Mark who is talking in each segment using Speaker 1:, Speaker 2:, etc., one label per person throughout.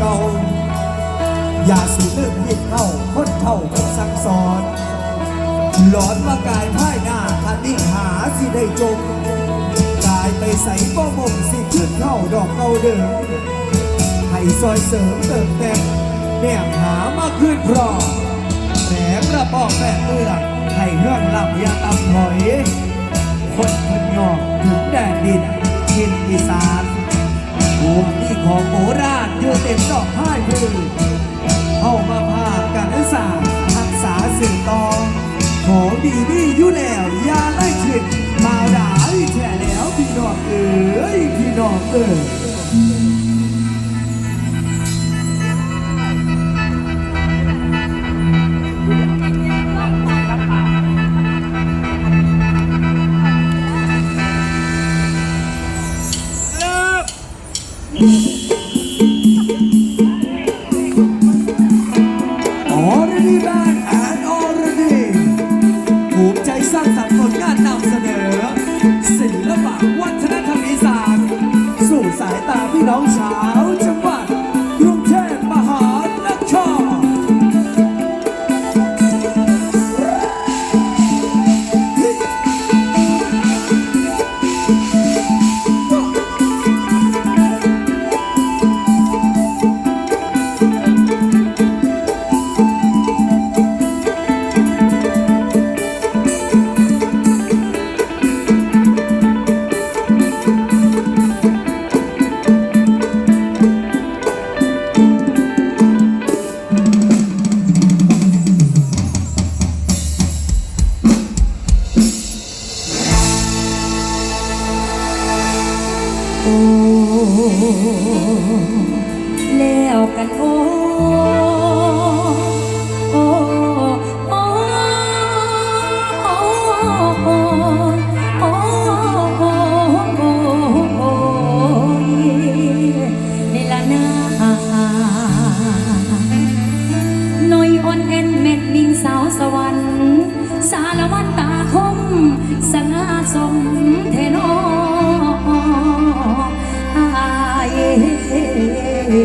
Speaker 1: เก่าอย่าสิเลิกยิดเข้าคนเท่ากับสั่งสอนหลอนว่ากายพ่ายหน้าคันนี้หาสิได้จมกายไปใส่ก็มงสิขึ้นเข้าดอกเก่าเดิมให้ซอยเสริมเติมแต่งแนมหามาขึ้นพรอแหมกระบอกแม่เมืองให้เรื่องลำยาตำถอย คนพนยอกถึงแดน ของดีนี่อยู่แล้วอย่าไล่ขิดมาด่าอีแฉแล้วพี่น้องเอ๋ยพี่น้องเอ๋ย
Speaker 2: แล้วกันโอ้โอ้โอ้โอ้โอ้โอ้โอ้นี่ละนาหน่อยอ่อนแอนเม็ดมิงสาวสวรรค์สารวัตรตาคมสง่าสมเทโนอา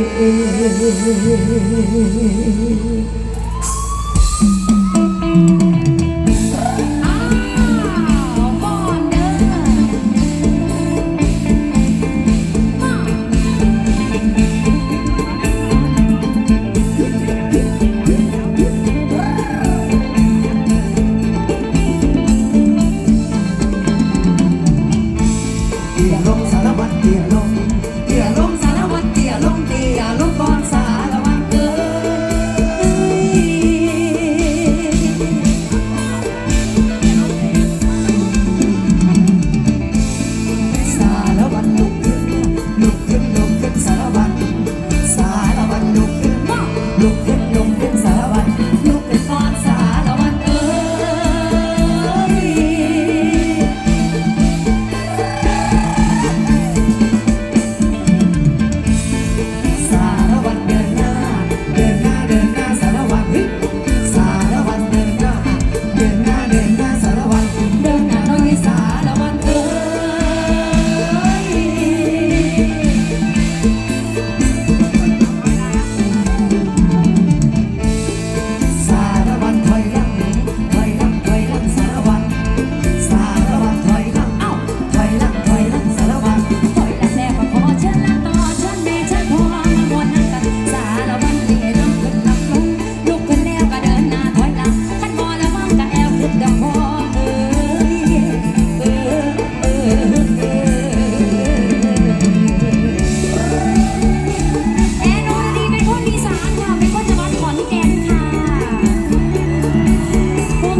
Speaker 2: ย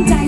Speaker 2: 在